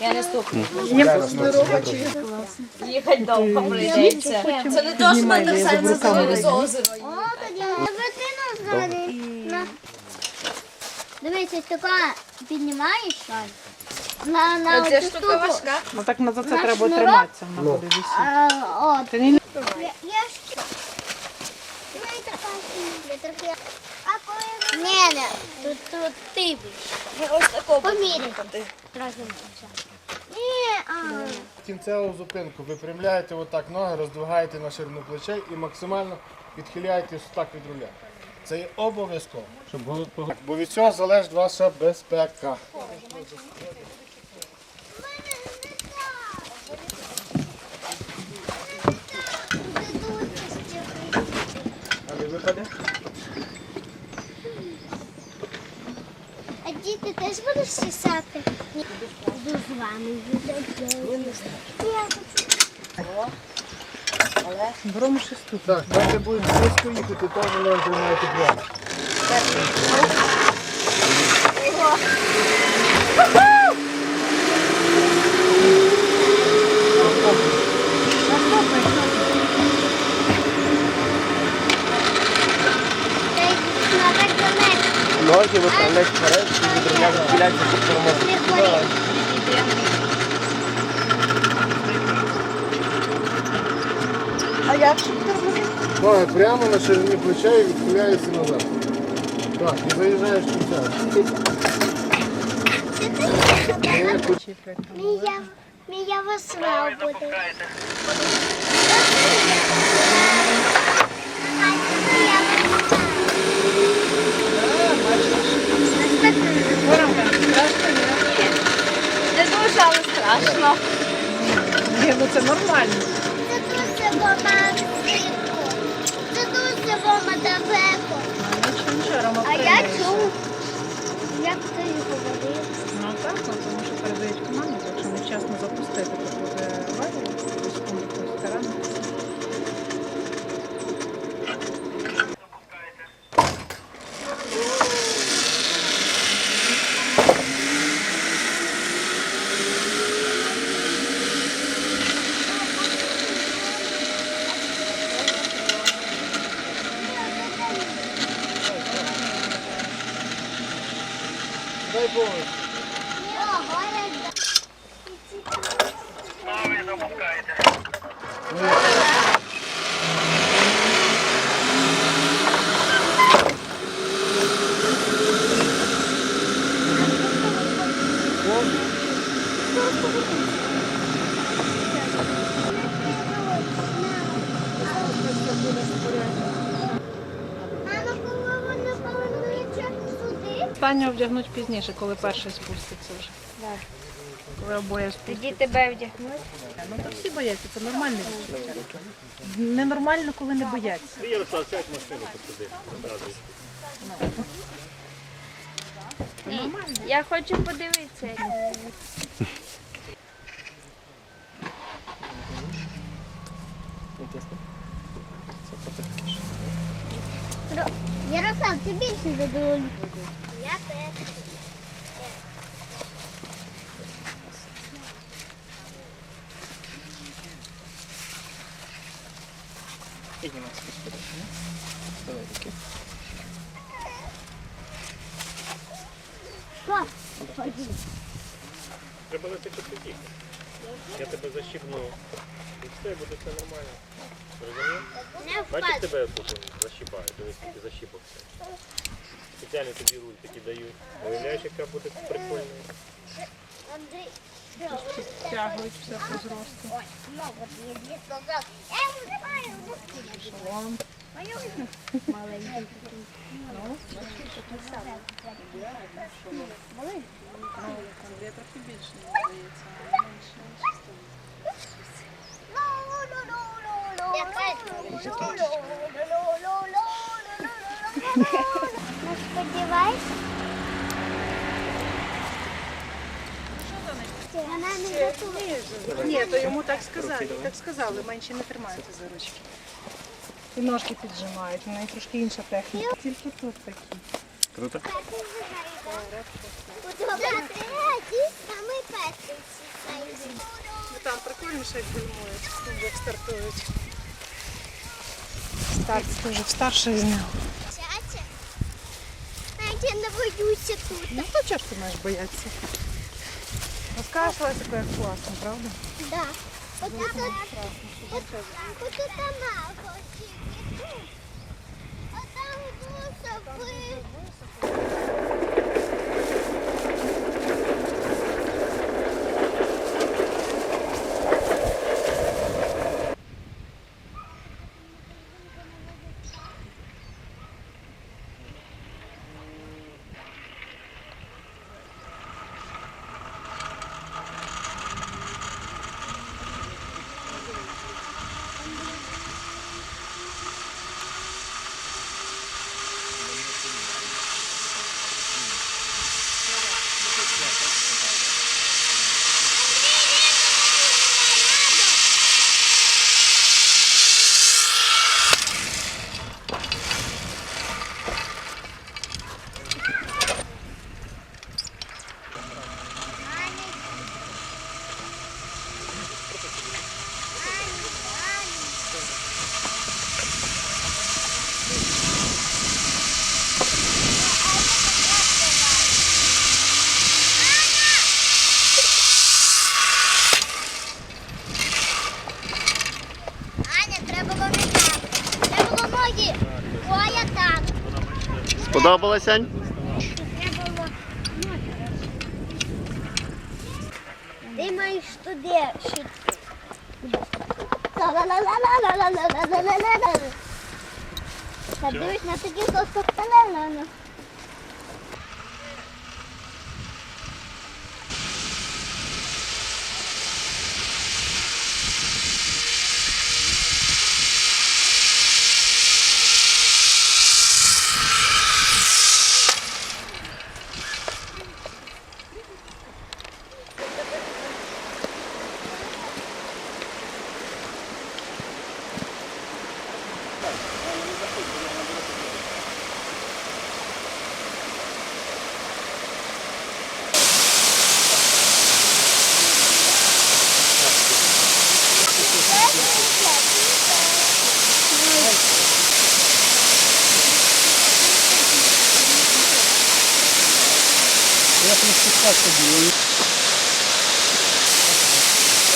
Я не стукну. Їхати довго прийдеться. Це не то, що мене в серце завели з озера. Ось така піднімаєш. На, на Ця штука штуку. важка. Ну так на за це треба шнурок? триматися, вона буде висіти. А, от. Ти не Я, я ще... Ну, і така я трохи... А коли... Ні, ні, будеш. Ось такого. Ні, а... Кінцеву зупинку випрямляєте отак ноги, роздвигаєте на ширину плечей і максимально відхиляєтесь так від руля. Це є обов'язково. Щоб було Так, Бо від цього залежить ваша безпека. А не теж будеш сісати? Ні. Буду з вами беремо шесту. Так, там будемо близько їхати, то воно тримаєте двері. Ноги виправляють вперед і відрівняти відхиляйте, щоб перемогти. Не хворій. А як ще тормозити? Ноги прямо на ширині плечей і відхиляєшся назад. Так, і заїжджаєш кінця. Ні, тут Мія, мія весна буде. Страшно. Ні, ну це нормально. Це дуже романтично. Це дуже романтично. Нічого, нічого, А я чув, як ти говорив. Ну так, ну, тому що передають команду, якщо невчасно запустити, Останнього вдягнуть пізніше, коли перший спуститься вже. Коли обоє спустяться. Тоді тебе вдягнуть. Ну то всі бояться, це нормальне відчуття. Ненормально, коли не бояться. Я хочу подивитися. Ярослав, ти більше задоволі. Я теж. Що? Треба летити тоді. Я тебе защипну. І все, буде все нормально. Розумієш? Бачиш, тебе тут защипають, дивись, защіпок все. Спеціально тобі руль такі дають. Уявляєш, яка буде прикольна. Тягують все по зросту. Ой, много я не сказав. Я його знімаю. Шалом. Маленький. Я трохи більше, мені здається, а менше Не сподівайся. Вона не готова. Ні, то йому так сказали, так сказали, менше не тримаються за ручки. І ножки піджимають, у неї трошки інша техніка. Тільки тут такі. Круто? Тут Третій, самий перший. Там прикольніше, як гальмують, як стартують. Старт дуже старший з нього. Чача. Навіть я не боюся тут. Ну то чого ж ти маєш боятися? Розкажеш Лесику, як класно, правда? Да. Ось тут, от тут вона хоче. Сподобалось, Ань? Ти маєш туди шитку. Дивись на таких косток Você está subindo.